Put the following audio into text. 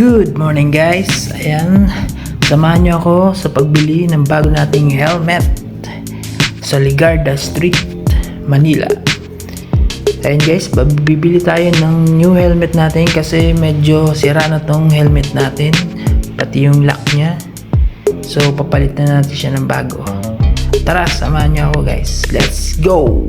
Good morning guys! Ayan, samahan niyo ako sa pagbili ng bago nating helmet sa Ligarda Street, Manila. Ayan guys, bibili tayo ng new helmet natin kasi medyo sira na tong helmet natin. Pati yung lock niya. So, papalit na natin siya ng bago. Tara, samahan niyo ako guys. Let's go!